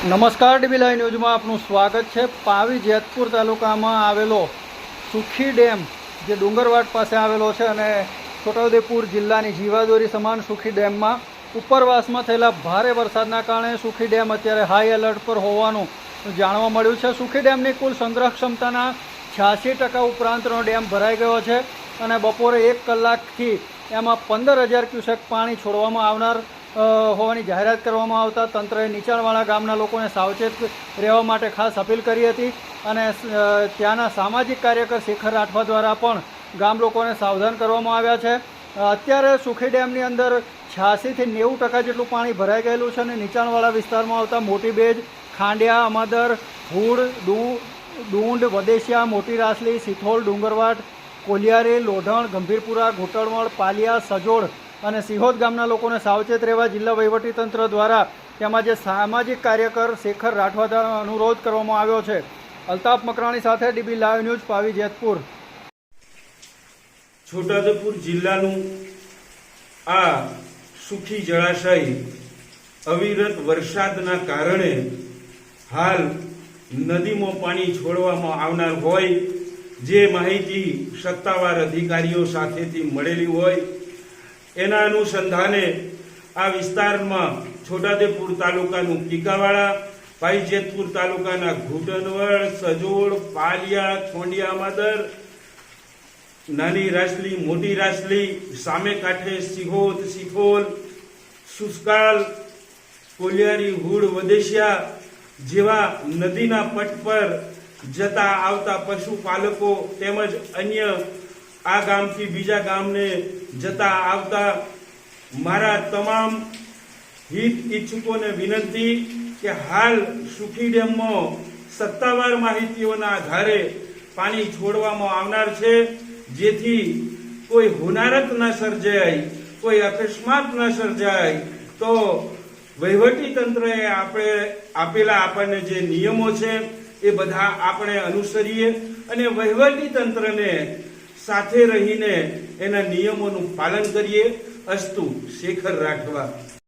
નમસ્કાર dB live ન્યૂઝમાં આપનું સ્વાગત છે. પાવી જેતપુર તાલુકામાં આવેલો સુખી ડેમ જે ડુંગરવાડ પાસે આવેલો છે અને છોટાઉદેપુર જિલ્લાની જીવાદોરી સમાન સુખી ડેમમાં ઉપરવાસમાં થયેલા ભારે વરસાદના કારણે સુખી ડેમ અત્યારે હાઈ એલર્ટ પર હોવાનું જાણવા મળ્યું છે. સુખી ડેમની કુલ સંગ્રહ ક્ષમતાના છ્યાસી ટકા ઉપરાંતનો ડેમ ભરાઈ ગયો છે અને બપોરે એક કલાકથી એમાં પંદર હજાર ક્યુસેક પાણી છોડવામાં આવનાર હોવાની જાહેરાત કરવામાં આવતા તંત્રએ નીચાણવાળા ગામના લોકોને સાવચેત રહેવા માટે ખાસ અપીલ કરી હતી અને ત્યાંના સામાજિક કાર્યકર શેખર રાઠવા દ્વારા પણ ગામ લોકોને સાવધાન કરવામાં આવ્યા છે. અત્યારે સુખી ડેમની અંદર છ્યાસીથી નેવું ટકા જેટલું પાણી ભરાઈ ગયેલું છે અને નીચાણવાળા વિસ્તારમાં આવતા મોટી બેજ, ખાંડિયા, અમાદર, હુડ ડુંડ વદેશિયા, મોટી રાસલી, સિથોલ, ડુંગરવાટ, કોલિયારી, લોઢણ, ગંભીરપુરા ઘોટળવણ પાલિયા, સજોડ અને સિહોદ ગામના લોકોને સાવચેત રહેવા જિલ્લા વહીવટીતંત્ર દ્વારા તેમાં જે સામાજિક કાર્યકર શેખર રાઠવા દ્વારા અનુરોધ કરવામાં આવ્યો છે. અલ્તાફ મકરાણી સાથે DB live news Pavi Jetpur. Chhota Udepur જિલ્લાનું આ સુખી જળાશય, અવિરત વરસાદના કારણે હાલ નદીમાં પાણી છોડવામાં આવનાર હોય, જે માહિતી સત્તાવાર અધિકારીઓ સાથેથી મળેલી હોય એના અનુસંધાને આ વિસ્તારમાં છોટાદેપુર તાલુકાનું પીકાવાળા ભાઈ જેતપુર તાલુકાના ઘૂંટણવડ, સજોડ, પાલિયા, ખોંડિયા માદર, નાની રાસલી, મોટી રાસલી, સામે કાંઠે સિહોદ સિખોલ સુસ્કાલ કોલિયારી, હુડ, વદેશિયા જેવા નદીના પટ પર જતા આવતા પશુપાલકો તેમજ અન્ય આ ગામથી બીજા ગામને જતા આવતા મારા તમામ હિત ઈચ્છુકોને વિનંતી કે હાલ સુખી ડેમમાં સત્તાવાર માહિતીઓના આધારે પાણી છોડવામાં આવનાર છે, જેથી કોઈ હોનારત ન સર્જાય, કોઈ અકસ્માત ન સર્જાય, તો વહીવટી તંત્રએ આપણે આપેલા આપણને જે નિયમો છે, એ બધા આપણે અનુસરીએ અને વહીવટી તંત્રને સાથે રહીને એના નિયમોનું પાલન કરીએ. અસ્તુ શેખર રાઠવા